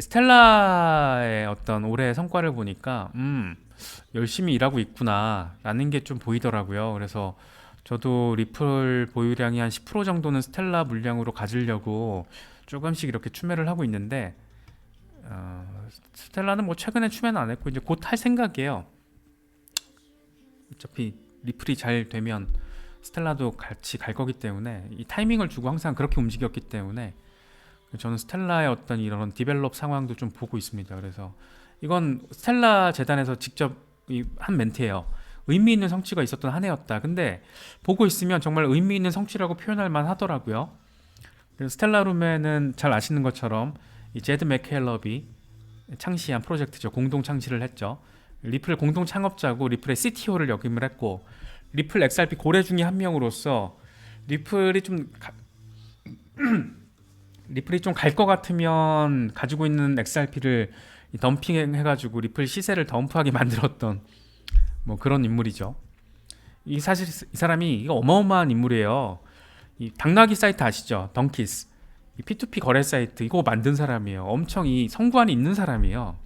스텔라의 어떤 올해의 성과를 보니까 음 열심히 일하고 있구나라는 게 좀 보이더라고요. 그래서 저도 리플 보유량이 한 10% 정도는 스텔라 물량으로 가지려고 조금씩 이렇게 추매를 하고 있는데 어, 스텔라는 뭐 최근에 추매는 안 했고 이제 곧 할 생각이에요. 어차피 리플이 잘 되면 스텔라도 같이 갈 거기 때문에 이 타이밍을 주고 항상 그렇게 움직였기 때문에 저는 스텔라의 어떤 이런 디벨롭 상황도 좀 보고 있습니다. 그래서 이건 스텔라 재단에서 직접 이한 멘트예요. 의미 있는 성취가 있었던 한 해였다. 근데 보고 있으면 정말 의미 있는 성취라고 표현할 만 하더라고요. 그래서 스텔라 룸에는 잘 아시는 것처럼 이 제드 맥켈럽이 창시한 프로젝트죠. 공동 창시를 했죠. 리플 공동 창업자고 리플의 CTO를 역임을 했고 리플 XRP 고래 중에 한 명으로서 리플이 좀 가- 리플이 좀 갈 것 같으면 가지고 있는 XRP를 덤핑해가지고 리플 시세를 덤프하게 만들었던 뭐 그런 인물이죠. 이 사실 이 사람이 이거 어마어마한 인물이에요. 이 당나귀 사이트 아시죠? 덩키스. 이 P2P 거래 사이트 이거 만든 사람이에요. 엄청 이 성관이 있는 사람이에요.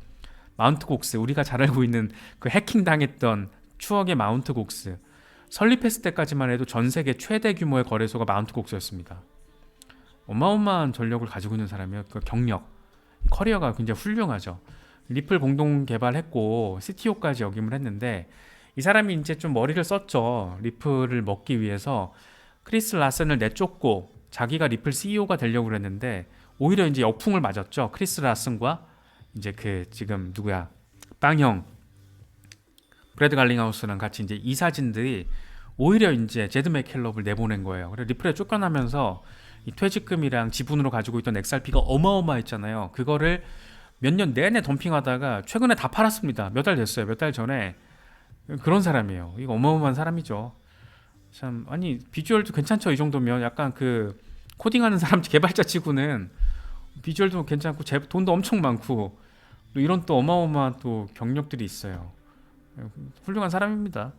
마운트 곡스 우리가 잘 알고 있는 그 해킹 당했던 추억의 마운트 곡스 설립했을 때까지만 해도 전 세계 최대 규모의 거래소가 마운트 곡스였습니다. 어마어마한 전력을 가지고 있는 사람이에요. 그 경력, 이 커리어가 굉장히 훌륭하죠. 리플 공동 개발했고 CTO까지 역임을 했는데 이 사람이 이제 좀 머리를 썼죠. 리플을 먹기 위해서 크리스 라슨을 내쫓고 자기가 리플 CEO가 되려고 그랬는데 오히려 이제 역풍을 맞았죠. 크리스 라슨과 이제 그 지금 누구야 빵형 브래드 갈링하우스랑 같이 이제 이 사진들이 오히려 이제 제드 맥켈럽을 내보낸 거예요. 그래서 리플에 쫓겨나면서 이 퇴직금이랑 지분으로 가지고 있던 XRP가 어마어마했잖아요. 그거를 몇 년 내내 덤핑하다가 최근에 다 팔았습니다. 몇 달 됐어요. 몇 달 전에 그런 사람이에요. 이거 어마어마한 사람이죠. 참 아니 비주얼도 괜찮죠. 이 정도면 약간 그 코딩하는 사람 개발자 치고는 비주얼도 괜찮고 제, 돈도 엄청 많고 또 이런 또 어마어마한 또 경력들이 있어요. 훌륭한 사람입니다.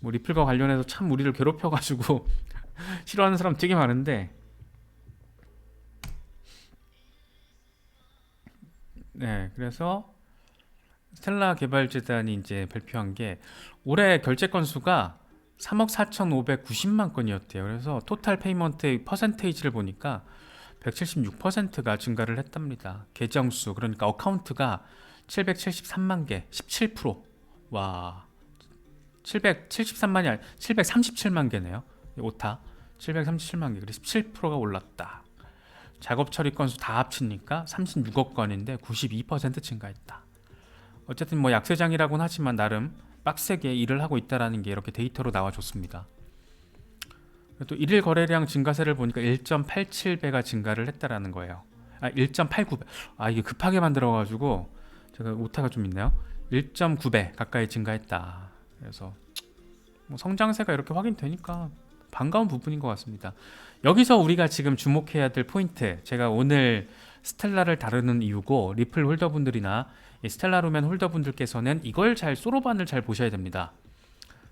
뭐 리플과 관련해서 참 우리를 괴롭혀가지고 싫어하는 사람 되게 많은데 네 그래서 스텔라 개발재단이 이제 발표한 게 올해 결제 건수가 3억 4,590만 건이었대요. 그래서 토탈 페이먼트의 퍼센테이지를 보니까 176%가 증가를 했답니다. 계정 수 그러니까 어카운트가 773만 개, 17%. 와. 773만이 아니 737만 개네요. 이 오타. 737만 개. 그래서 17%가 올랐다. 작업 처리 건수 다 합치니까 36억 건인데 92% 증가했다. 어쨌든 뭐 약세장이라고는 하지만 나름 빡세게 일을 하고 있다라는 게 이렇게 데이터로 나와줬습니다. 또 일일 거래량 증가세를 보니까 1.87배가 증가를 했다라는 거예요. 아 1.89배. 아 이게 급하게 만들어가지고 제가 오타가 좀 있네요. 1.9배 가까이 증가했다. 그래서 뭐 성장세가 이렇게 확인되니까 반가운 부분인 것 같습니다. 여기서 우리가 지금 주목해야 될 포인트, 제가 오늘 스텔라를 다루는 이유고 리플 홀더분들이나 이 스텔라루멘 홀더분들께서는 이걸 잘 소로반을 잘 보셔야 됩니다.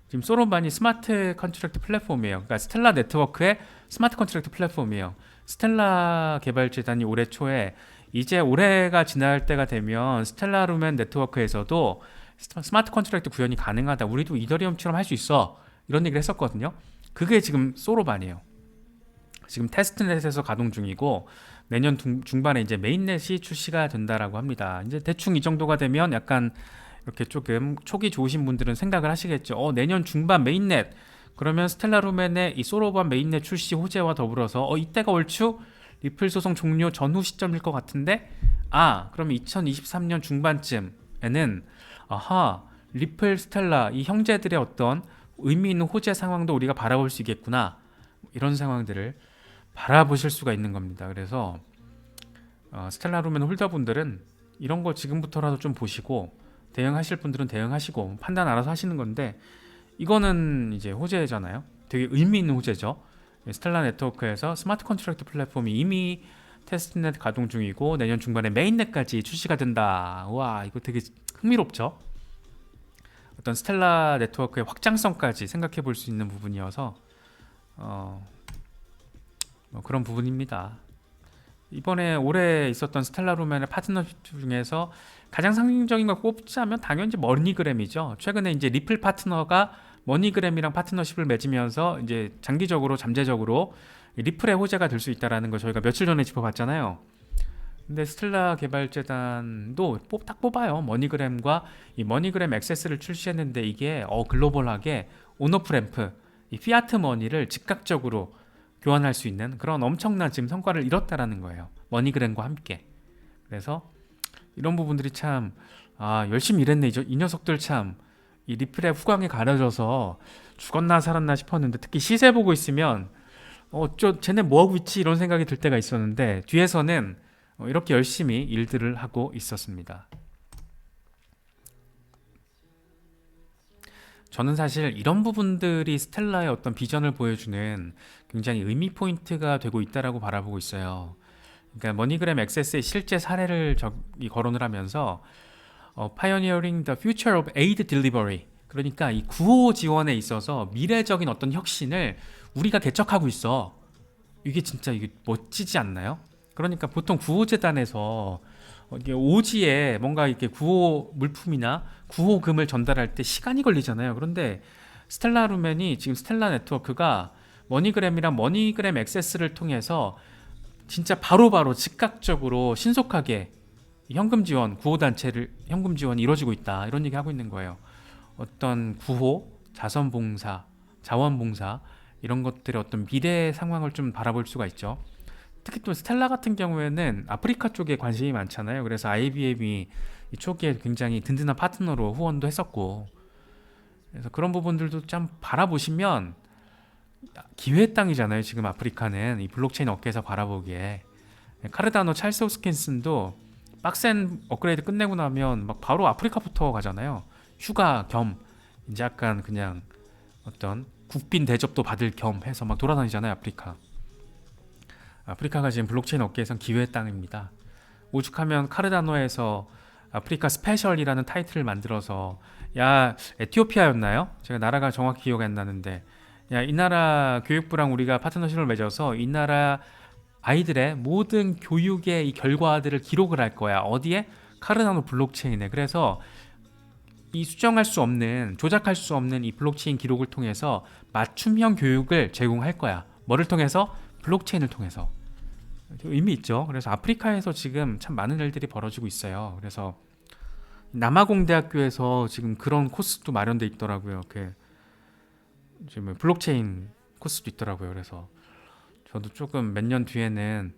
지금 소로반이 스마트 컨트랙트 플랫폼이에요. 그러니까 스텔라 네트워크의 스마트 컨트랙트 플랫폼이에요. 스텔라 개발 재단이 올해 초에 이제 올해가 지날 때가 되면 스텔라 루멘 네트워크에서도 스- 스마트 컨트랙트 구현이 가능하다. 우리도 이더리움처럼 할 수 있어. 이런 얘기를 했었거든요. 그게 지금 소로반이에요. 지금 테스트넷에서 가동 중이고 내년 중- 중반에 이제 메인넷이 출시가 된다라고 합니다. 이제 대충 이 정도가 되면 약간 이렇게 조금 초기 좋으신 분들은 생각을 하시겠죠. 어, 내년 중반 메인넷 그러면 스텔라 루멘의 이 소로반 메인넷 출시 호재와 더불어서 어, 이때가 얼추 리플 소송 종료 전후 시점일 것 같은데 아 그러면 2023년 중반쯤에는 아하 리플 스텔라 이 형제들의 어떤 의미 있는 호재 상황도 우리가 바라볼 수 있겠구나 이런 상황들을 바라보실 수가 있는 겁니다. 그래서 어, 스텔라 루멘 홀더분들은 이런 거 지금부터라도 좀 보시고 대응하실 분들은 대응하시고 판단 알아서 하시는 건데 이거는 이제 호재잖아요. 되게 의미 있는 호재죠. 스텔라 네트워크에서 스마트 컨트랙트 플랫폼이 이미 테스트넷 가동 중이고 내년 중반에 메인넷까지 출시가 된다. 와 이거 되게 흥미롭죠. 어떤 스텔라 네트워크의 확장성까지 생각해 볼 수 있는 부분이어서 어, 뭐 그런 부분입니다. 이번에 올해 있었던 스텔라 루멘의 파트너십 중에서 가장 상징적인 걸 꼽자면 당연히 머니그램이죠. 최근에 이제 리플 파트너가 머니그램이랑 파트너십을 맺으면서 이제 장기적으로 잠재적으로 이 리플의 호재가 될 수 있다라는 걸 저희가 며칠 전에 짚어봤잖아요. 근데 스텔라 개발재단도 뽑, 딱 뽑아요. 머니그램과 이 머니그램 액세스를 출시했는데 이게 어 글로벌하게 온오프램프 이 피아트 머니를 즉각적으로 교환할 수 있는 그런 엄청난 지금 성과를 이뤘다라는 거예요. 머니그램과 함께. 그래서 이런 부분들이 참 아, 열심히 일했네. 이, 녀석들 참 이 리플의 후광에 가려져서 죽었나 살았나 싶었는데 특히 시세 보고 있으면 어, 저 쟤네 뭐 하고 있지 이런 생각이 들 때가 있었는데 뒤에서는 어, 이렇게 열심히 일들을 하고 있었습니다. 저는 사실 이런 부분들이 스텔라의 어떤 비전을 보여주는 굉장히 의미 포인트가 되고 있다라고 바라보고 있어요. 그러니까 머니그램 액세스의 실제 사례를 저기 거론을 하면서 어, pioneering the future of aid delivery 그러니까 이 구호 지원에 있어서 미래적인 어떤 혁신을 우리가 개척하고 있어. 이게 진짜 이게 멋지지 않나요? 그러니까 보통 구호재단에서 오지에 뭔가 이렇게 구호 물품이나 구호금을 전달할 때 시간이 걸리잖아요. 그런데 스텔라 루멘이 지금 스텔라 네트워크가 머니그램이랑 머니그램 액세스를 통해서 진짜 바로 바로 즉각적으로 신속하게 현금 지원, 구호 단체를 현금 지원이 이루어지고 있다. 이런 얘기 하고 있는 거예요. 어떤 구호, 자선 봉사, 자원 봉사 이런 것들의 어떤 미래 상황을 좀 바라볼 수가 있죠. 특히 또 스텔라 같은 경우에는 아프리카 쪽에 관심이 많잖아요. 그래서 IBM이 이 초기에 굉장히 든든한 파트너로 후원도 했었고, 그래서 그런 부분들도 좀 바라보시면 기회의 땅이잖아요. 지금 아프리카는 이 블록체인 업계에서 바라보기에 카르다노 찰스 호스킨슨도 빡센 업그레이드 끝내고 나면 막 바로 아프리카부터 가잖아요. 휴가 겸 이제 약간 그냥 어떤 국빈 대접도 받을 겸 해서 막 돌아다니잖아요. 아프리카. 아프리카가 지금 블록체인 업계에선 기회의 땅입니다. 오죽하면 카르다노에서 아프리카 스페셜이라는 타이틀을 만들어서 야 에티오피아였나요? 제가 나라가 정확히 기억이 안 나는데 야 이 나라 교육부랑 우리가 파트너십을 맺어서 이 나라 아이들의 모든 교육의 이 결과들을 기록을 할 거야. 어디에? 카르다노 블록체인에. 그래서 이 수정할 수 없는 조작할 수 없는 이 블록체인 기록을 통해서 맞춤형 교육을 제공할 거야. 뭐를 통해서? 블록체인을 통해서. 의미 있죠. 그래서 아프리카에서 지금 참 많은 일들이 벌어지고 있어요. 그래서 남아공대학교에서 지금 그런 코스도 마련돼 있더라고요. 그 지금 블록체인 코스도 있더라고요. 그래서 저도 조금 몇 년 뒤에는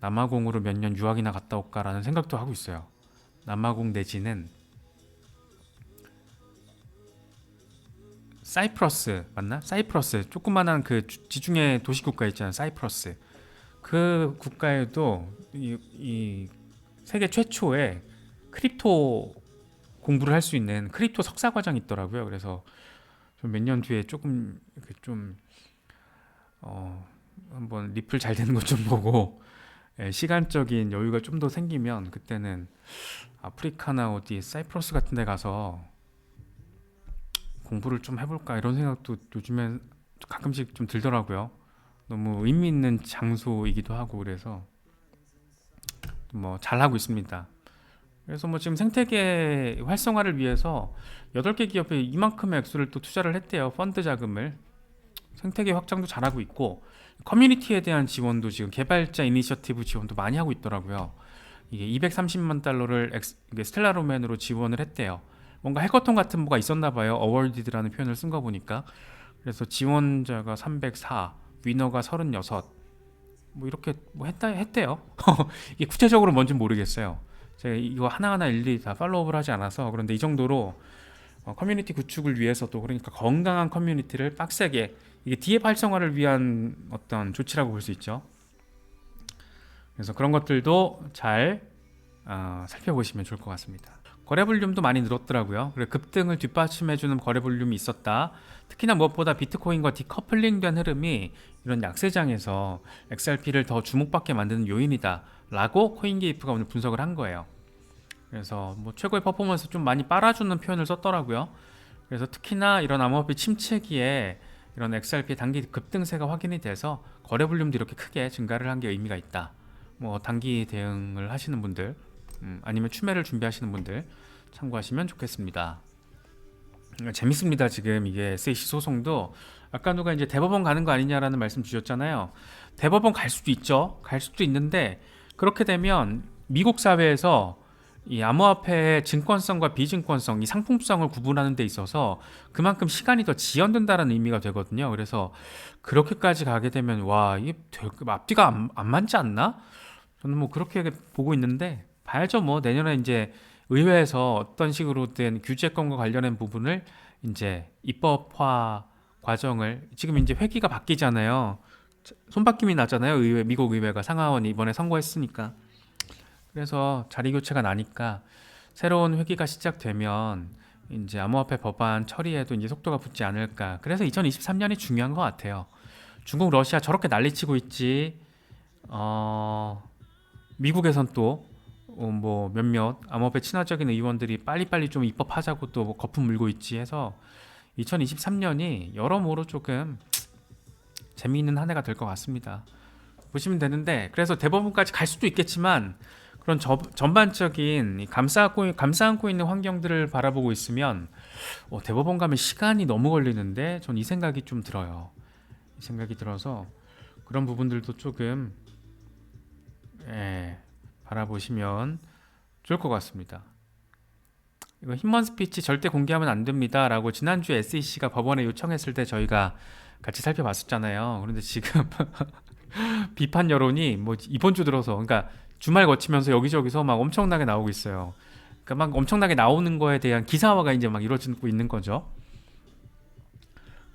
남아공으로 몇 년 유학이나 갔다 올까라는 생각도 하고 있어요. 남아공 내지는 사이프러스 맞나? 사이프러스 조그만한 그 주- 지중해 도시 국가 있잖아요. 사이프러스 그 국가에도 이, 이 세계 최초의 크립토 공부를 할 수 있는 크립토 석사 과정이 있더라고요. 그래서 몇 년 뒤에 조금 이렇게 좀 어, 한번 리플 잘 되는 것 좀 보고 예, 시간적인 여유가 좀 더 생기면 그때는 아프리카나 어디 사이프러스 같은 데 가서 공부를 좀 해볼까 이런 생각도 요즘엔 가끔씩 좀 들더라고요. 너무 의미 있는 장소이기도 하고 그래서 뭐 잘하고 있습니다. 그래서 뭐 지금 생태계 활성화를 위해서 8개 기업에 이만큼의 액수를 또 투자를 했대요. 펀드 자금을. 생태계 확장도 잘하고 있고 커뮤니티에 대한 지원도 지금 개발자 이니셔티브 지원도 많이 하고 있더라고요. 이게 230만 달러를 엑스, 이게 스텔라 로맨으로 지원을 했대요. 뭔가 해커톤 같은 뭐가 있었나 봐요. 어워디드라는 표현을 쓴 거 보니까. 그래서 지원자가 304, 위너가 36. 뭐 이렇게 뭐 했다 했대요. 이게 구체적으로 뭔지 모르겠어요. 제가 이거 하나하나 일일이 다 팔로우를 하지 않아서 그런데 이 정도로 어, 커뮤니티 구축을 위해서도 그러니까 건강한 커뮤니티를 빡세게 이게 디앱 활성화를 위한 어떤 조치라고 볼 수 있죠. 그래서 그런 것들도 잘 어, 살펴보시면 좋을 것 같습니다. 거래 볼륨도 많이 늘었더라고요. 그래 급등을 뒷받침해주는 거래 볼륨이 있었다. 특히나 무엇보다 비트코인과 디커플링된 흐름이 이런 약세장에서 XRP를 더 주목받게 만드는 요인이다라고 코인게이프가 오늘 분석을 한 거예요. 그래서 뭐 최고의 퍼포먼스 좀 많이 빨아주는 표현을 썼더라고요. 그래서 특히나 이런 암호화폐 침체기에 이런 XRP 단기 급등세가 확인이 돼서 거래 볼륨도 이렇게 크게 증가를 한 게 의미가 있다. 뭐 단기 대응을 하시는 분들 음, 아니면 추매를 준비하시는 분들 참고하시면 좋겠습니다. 음, 재밌습니다. 지금 이게 SAC 소송도 아까 누가 이제 대법원 가는 거 아니냐라는 말씀 주셨잖아요. 대법원 갈 수도 있죠. 갈 수도 있는데 그렇게 되면 미국 사회에서 이 암호화폐의 증권성과 비증권성, 이 상품성을 구분하는 데 있어서 그만큼 시간이 더 지연된다는 의미가 되거든요. 그래서 그렇게까지 가게 되면 와 이게 될- 앞뒤가 안, 안 맞지 않나? 저는 뭐 그렇게 보고 있는데 봐야죠. 뭐 내년에 이제 의회에서 어떤 식으로 된 규제권과 관련된 부분을 이제 입법화 과정을 지금 이제 회기가 바뀌잖아요. 손바뀜이 나잖아요. 의회 미국 의회가 상하원이 이번에 선거했으니까. 그래서 자리 교체가 나니까 새로운 회기가 시작되면 이제 암호화폐 법안 처리에도 이제 속도가 붙지 않을까. 그래서 2023년이 중요한 것 같아요. 중국, 러시아 저렇게 난리치고 있지. 어, 미국에선 또 어, 뭐 몇몇 암호화폐 친화적인 의원들이 빨리빨리 좀 입법하자고 또뭐 거품 물고 있지 해서 2023년이 여러모로 조금 재미있는 한 해가 될 것 같습니다. 보시면 되는데 그래서 대법원까지 갈 수도 있겠지만 그런 저, 전반적인 이 감싸고 감싸안고 있는 환경들을 바라보고 있으면 어, 대법원 가면 시간이 너무 걸리는데 전 이 생각이 좀 들어요. 이 생각이 들어서 그런 부분들도 조금 예, 바라보시면 좋을 것 같습니다. 이거 힘먼 스피치 절대 공개하면 안 됩니다 라고 지난주에 SEC가 법원에 요청했을 때 저희가 같이 살펴봤었잖아요. 그런데 지금 비판 여론이 뭐 이번 주 들어서 그러니까 주말 거치면서 여기저기서 막 엄청나게 나오고 있어요. 그러니까 막 엄청나게 나오는 거에 대한 기사화가 이제 막 이루어지고 있는 거죠.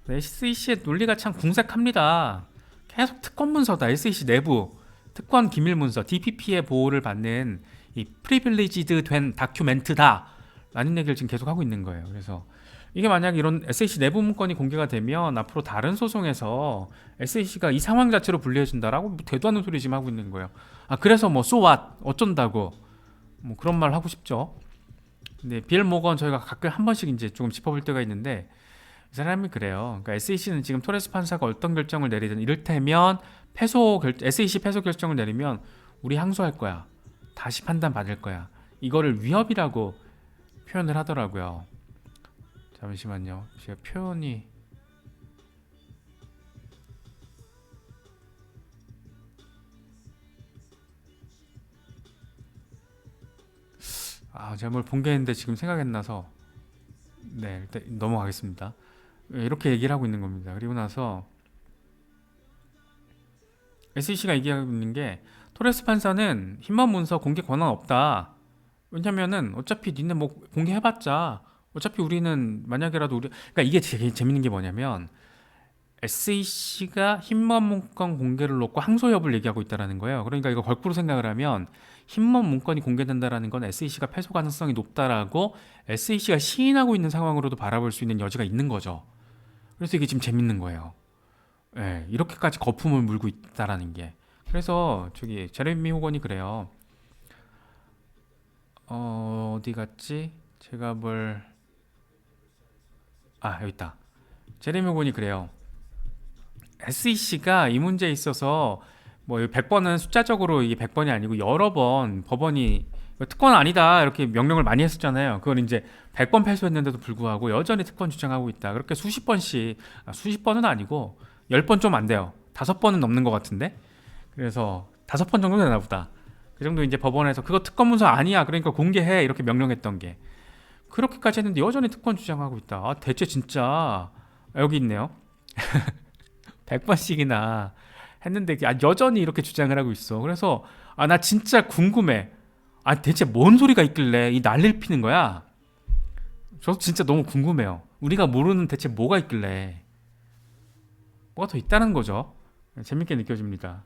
SEC의 논리가 참 궁색합니다. 계속 특권 문서다. SEC 내부 특권 기밀 문서 DPP의 보호를 받는 이 프리빌리지드 된 다큐멘트다. 라는 얘기를 지금 계속 하고 있는 거예요. 그래서 이게 만약 이런 SEC 내부 문건이 공개가 되면 앞으로 다른 소송에서 SEC가 이 상황 자체로 불리해진다라고 뭐 되도 않는 소리 지금 하고 있는 거예요. 아 그래서 뭐 so 어쩐다고 뭐 그런 말 하고 싶죠. 근데 빌 모건 저희가 가끔 한 번씩 이제 조금 짚어볼 때가 있는데 이 사람이 그래요. 그러니까 SEC는 지금 토레스 판사가 어떤 결정을 내리든 이를테면 패소 결 SEC 패소 결정을 내리면 우리 항소할 거야. 다시 판단 받을 거야. 이거를 위협이라고 표현을 하더라고요. 잠시만요. 제가 표현이 아, 제가 뭘 본 게 있는데 지금 생각이 안 나서 네, 일단 넘어가겠습니다. 예, 이렇게 얘기를 하고 있는 겁니다. 그리고 나서 SEC가 얘기하고 있는 게 토레스 판사는 힘만 문서 공개 권한 없다. 왜냐면은 어차피 니네 뭐 공개해봤자 어차피 우리는 만약에라도 우리 그러니까 이게 되게 재밌는 게 뭐냐면 SEC가 힘만 문건 공개를 놓고 항소 여부를 얘기하고 있다라는 거예요. 그러니까 이거 거꾸로 생각을 하면 힘만 문건이 공개된다라는 건 SEC가 패소 가능성이 높다라고 SEC가 시인하고 있는 상황으로도 바라볼 수 있는 여지가 있는 거죠. 그래서 이게 지금 재밌는 거예요. 예, 이렇게까지 거품을 물고 있다라는 게. 그래서 저기 제레미 호건이 그래요. 어, 어디 갔지? 제가 뭘 아, 여기 있다. 제레미 호건이 그래요. SEC가 이 문제에 있어서 뭐 100번은 숫자적으로 이게 100번이 아니고 여러 번 법원이 특권 아니다 이렇게 명령을 많이 했었잖아요. 그걸 이제 100번 패소했는데도 불구하고 여전히 특권 주장하고 있다. 그렇게 수십 번씩 아, 수십 번은 아니고 10번 좀 안 돼요. 다섯 번은 넘는 것 같은데. 그래서 다섯 번 정도 되나 보다. 그 정도 이제 법원에서 그거 특권 문서 아니야. 그러니까 공개해 이렇게 명령했던 게 그렇게까지 했는데 여전히 특권 주장하고 있다. 아, 대체 진짜 아, 여기 있네요. 100번씩이나 했는데 아, 여전히 이렇게 주장을 하고 있어. 그래서 아 나 진짜 궁금해. 아 대체 뭔 소리가 있길래 이 난리를 피는 거야? 저 진짜 너무 궁금해요. 우리가 모르는 대체 뭐가 있길래 뭐가 더 있다는 거죠. 재밌게 느껴집니다.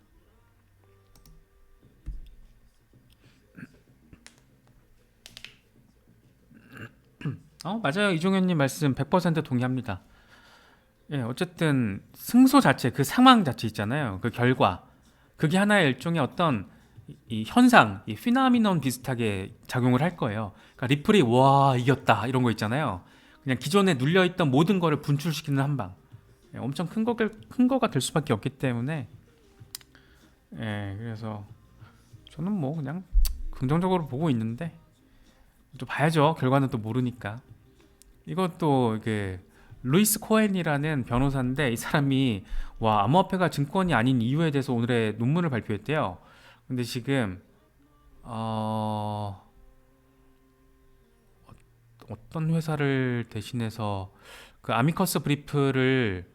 어 맞아요 이종현님 말씀 100% 동의합니다. 예, 어쨌든 승소 자체 그 상황 자체 있잖아요. 그 결과 그게 하나의 일종의 어떤 이, 이 현상, 이 피나미논 비슷하게 작용을 할 거예요. 그러니까 리플이 와 이겼다 이런 거 있잖아요. 그냥 기존에 눌려 있던 모든 거를 분출시키는 한 방. 예, 엄청 큰 거가 큰 거가 될 수밖에 없기 때문에 예, 그래서 저는 뭐 그냥 긍정적으로 보고 있는데 또 봐야죠. 결과는 또 모르니까. 이것도 그 루이스 코엔이라는 변호사인데 이 사람이 와 암호화폐가 증권이 아닌 이유에 대해서 오늘의 논문을 발표했대요. 근데 지금 어 어떤 회사를 대신해서 그 아미커스 브리프를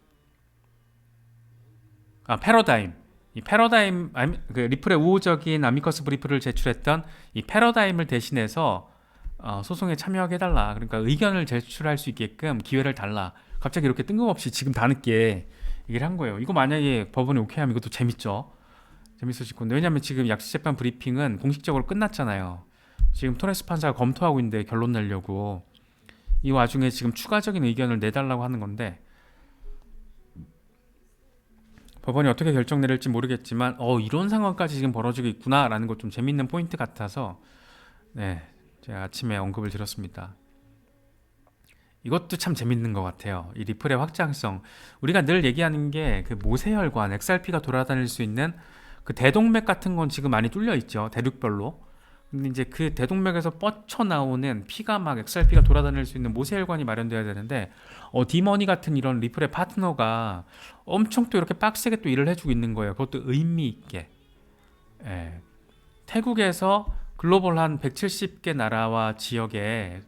아 패러다임 이 패러다임 그 리플의 우호적인 아미커스 브리프를 제출했던 이 패러다임을 대신해서 어, 소송에 참여하게 해달라. 그러니까 의견을 제출할 수 있게끔 기회를 달라. 갑자기 이렇게 뜬금없이 지금 다 늦게 얘기를 한 거예요. 이거 만약에 법원이 오케이 하면 이것도 재밌죠. 재밌으실 건데 왜냐하면 지금 약식 재판 브리핑은 공식적으로 끝났잖아요. 지금 토레스 판사가 검토하고 있는데 결론 내려고 이 와중에 지금 추가적인 의견을 내달라고 하는 건데 법원이 어떻게 결정 내릴지 모르겠지만 어 이런 상황까지 지금 벌어지고 있구나라는 것 좀 재밌는 포인트 같아서 네 제가 아침에 언급을 드렸습니다. 이것도 참 재밌는 것 같아요. 이 리플의 확장성 우리가 늘 얘기하는 게 그 모세혈관 XRP가 돌아다닐 수 있는 그 대동맥 같은 건 지금 많이 뚫려 있죠 대륙별로. 근데 이제 그 대동맥에서 뻗쳐 나오는 피가 막 XRP가 돌아다닐 수 있는 모세혈관이 마련돼야 되는데 어 디머니 같은 이런 리플의 파트너가 엄청 또 이렇게 빡세게 또 일을 해주고 있는 거예요. 그것도 의미 있게. 예. 태국에서 글로벌 한 170개 나라와 지역에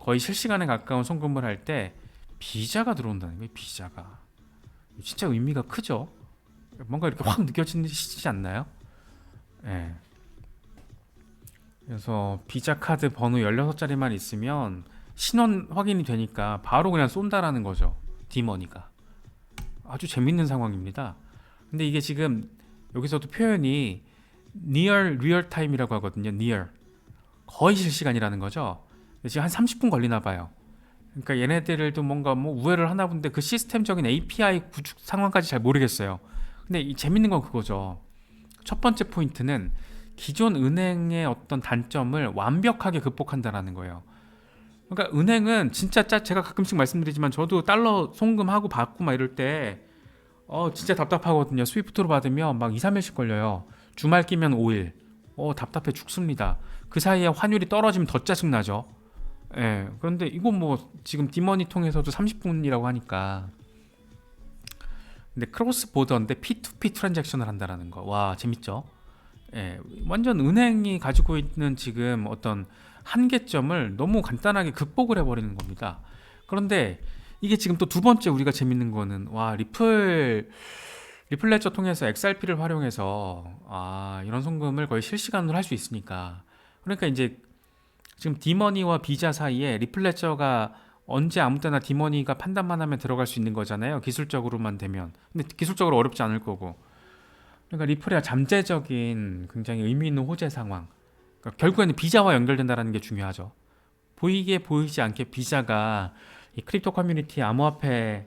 거의 실시간에 가까운 송금을 할 때 비자가 들어온다는 거예요. 비자가 진짜 의미가 크죠. 뭔가 이렇게 확 느껴지지 않나요? 예. 그래서 비자 카드 번호 16자리만 있으면 신원 확인이 되니까 바로 그냥 쏜다라는 거죠. 디머니가. 아주 재밌는 상황입니다. 근데 이게 지금 여기서도 표현이 near real time이라고 하거든요. near. 거의 실시간이라는 거죠. 지금 한 30분 걸리나 봐요. 그러니까 얘네들도 뭔가 뭐 우회를 하나 본데 그 시스템적인 API 구축 상황까지 잘 모르겠어요. 근데 이 재밌는 건 그거죠. 첫 번째 포인트는 기존 은행의 어떤 단점을 완벽하게 극복한다라는 거예요. 그러니까 은행은 진짜 짜 제가 가끔씩 말씀드리지만 저도 달러 송금하고 받고 막 이럴 때 어 진짜 답답하거든요. 스위프트로 받으면 막 2, 3일씩 걸려요. 주말 끼면 5일. 어 답답해 죽습니다. 그 사이에 환율이 떨어지면 더 짜증 나죠. 예. 그런데 이거 뭐 지금 디머니 통해서도 30분이라고 하니까 근데 크로스 보더인데 P2P 트랜잭션을 한다라는 거. 와, 재밌죠? 예. 완전 은행이 가지고 있는 지금 어떤 한계점을 너무 간단하게 극복을 해버리는 겁니다. 그런데 이게 지금 또 두 번째 우리가 재밌는 거는 와 리플 리플 레저 통해서 XRP를 활용해서 아 이런 송금을 거의 실시간으로 할 수 있으니까 그러니까 이제 지금 디머니와 비자 사이에 리플 레저가 언제 아무 때나 디머니가 판단만 하면 들어갈 수 있는 거잖아요 기술적으로만 되면 근데 기술적으로 어렵지 않을 거고 그러니까 리플의 잠재적인 굉장히 의미 있는 호재 상황 그러니까 결국에는 비자와 연결된다는 게 중요하죠. 보이게 보이지 않게 비자가 이 크립토 커뮤니티 암호화폐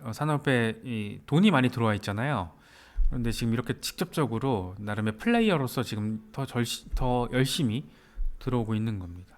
어, 산업에 이 돈이 많이 들어와 있잖아요. 그런데 지금 이렇게 직접적으로 나름의 플레이어로서 지금 더, 절시, 더 열심히 들어오고 있는 겁니다.